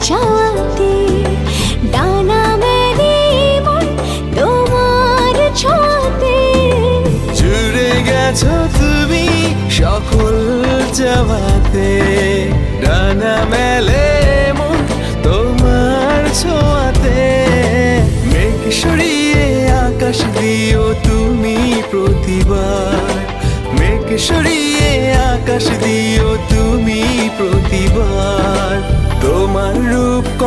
চাঁদে ডানা গেছো তুমি সকল জামাতে ডানা মেলে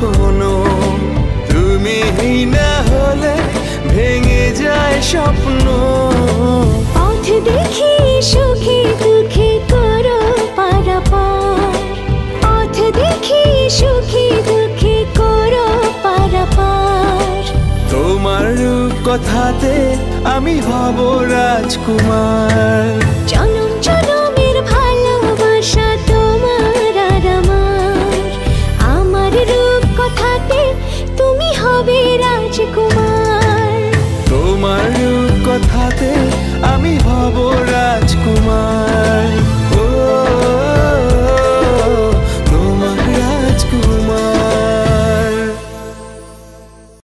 কখনো তুমি না হলে ভেঙে যায় স্বপ্ন। পথ দেখি সুখে দুঃখে করো পারাপার। পথ দেখি সুখে দুঃখে করো পারাপার। তোমার কথাতে আমি হব রাজকুমার। জন